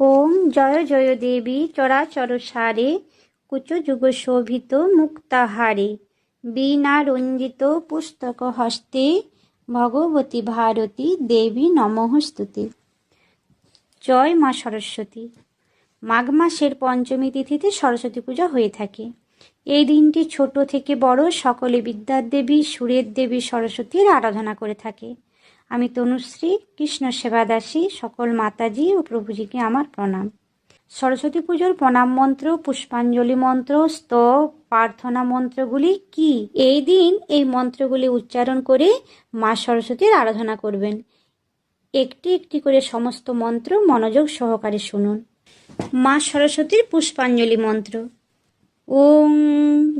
ওম জয় জয় দেবী চরাচর সারে কুচযুগ শোভিত মুক্তাহারে। বীণা রঞ্জিত পুস্তক হস্তে, ভগবতী ভারতী দেবী নমঃস্তুতে জয় মা সরস্বতী। মাঘ মাসের পঞ্চমী তিথিতে সরস্বতী পূজা হয়ে থাকে। এই দিনটি ছোট থেকে বড় সকলে বিদ্যার দেবী, সুরের দেবী সরস্বতীর আরাধনা করে থাকে। আমি তনুশ্রী, কৃষ্ণ সেবাদাসী, সকল মাতাজি ও প্রভুজিকে আমার প্রণাম। সরস্বতী পুজোর প্রণাম মন্ত্র, পুষ্পাঞ্জলি মন্ত্র স্তব প্রার্থনা মন্ত্রগুলি কি? এই দিন এই মন্ত্রগুলি উচ্চারণ করে মা সরস্বতীর আরাধনা করবেন। একটি একটি করে সমস্ত মন্ত্র মনোযোগ সহকারে শুনুন। মা সরস্বতীর পুষ্পাঞ্জলি মন্ত্র। ওং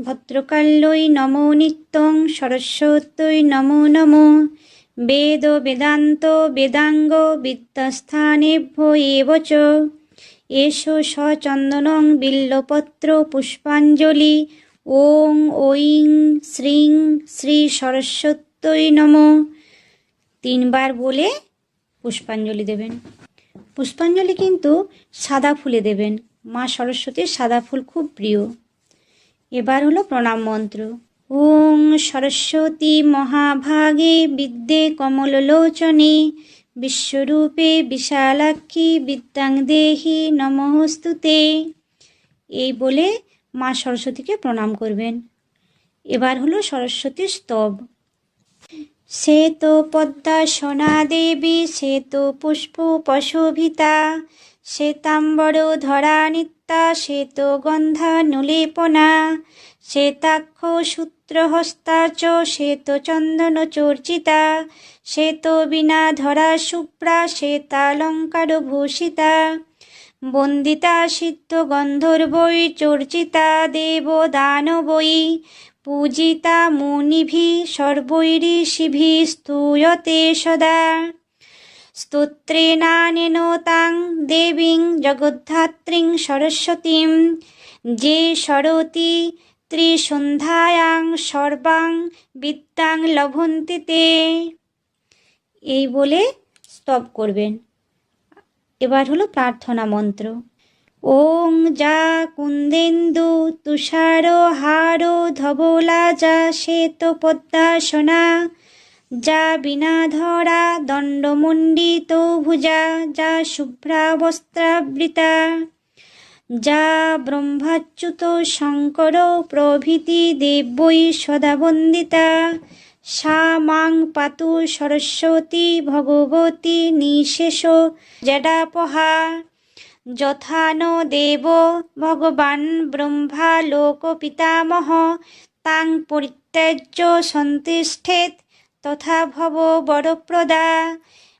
ভদ্রকাল্যই নমো নিত্যং সরস্বত্যই নমো নমো। বেদ বেদান্ত বেদাঙ্গ বিদ্যাস্থানেভ্য এব চ এষো সচন্দনং বিল্লপত্র পুষ্পাঞ্জলি। ওং ঐং শ্রীং শ্রী সরস্বত্যই নম। তিনবার বলে পুষ্পাঞ্জলি দেবেন। পুষ্পাঞ্জলি কিন্তু সাদা ফুলে দেবেন। মা সরস্বতীর সাদা ফুল খুব প্রিয়। এবার হলো প্রণাম মন্ত্র। ওং সরস্বতী মহাভাগে বিদ্যে কমললোচনে বিশ্বরূপে বিশালাক্ষী বিদ্যাং দেহি নমস্তুতে। এই বলে মা সরস্বতীকে প্রণাম করবেন। এবার হলো সরস্বতী স্তব। শ্বেত পদ্মা সোনা দেবী শ্বেত পুষ্প পশোভিতা শ্বেতাম্বর ধরা নিত্যা, শ্বেত গন্ধা নুলেপনা। শ্বেতাক্ষ সূত্রহস্তা চ, শ্বেত চন্দন চর্চিতা। শ্বেত বিনা ধরা শুভ্রা শ্বেতালঙ্কার ভূষিতা। বন্দিতা সিদ্ধ গন্ধর্বৈ চর্চিতা, দেব দানবৈ। পূজিতা মুনিভি সর্বৈঋষিভি স্তূয়তে সদা। স্তোত্রেণানেন তাং দেবীং জগদ্ধাত্রীং সরস্বতীং যে সরতি ত্রিসন্ধ্যায়াং সর্বাং বিদ্যাং লভন্তিতে এই বলে স্তব করবেন। এবার হলো প্রার্থনা মন্ত্র। ওং যা কুন্দেন্দু তুষার হার ধবলা যা শ্বেত পদ্মাসনা যা বিনাধরা দণ্ডমণ্ডিত ভুজা, যা শুভ্রাবস্ত্রাবৃতা, যা ব্রহ্মাচ্যুত শঙ্কর প্রভৃতি দেবৈ সদাবন্দিতা, সা মাং পাতু সরস্বতী ভগবতী নিশেষ জডাপহা যথা ন দেব ভগবান ব্রহ্মা লোক পিতামহ তাং পরিত্যাজ্য সন্তিষ্ঠেত তথা ভব বরপ্রদা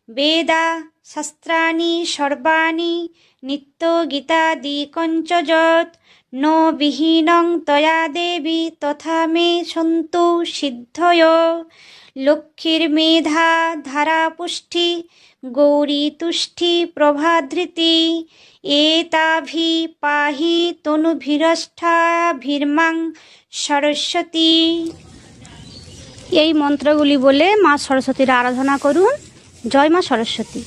বেদা, শাস্ত্রাণি, সর্বাণি, নিত্য গীতাদি কঞ্চযৎ ন বিহীনং তয়া দেবী, তথা মে সন্তু সিদ্ধয়। লক্ষ্মীর মেধা, ধারা পুষ্টি, গৌরী তুষ্টি প্রভাধৃতি, এতাভি পাহি তনুভিরষ্ঠাভির্মাং সরস্বতী। এই মন্ত্রগুলি বলে মা সরস্বতীর আরাধনা করুন। জয় মা সরস্বতী।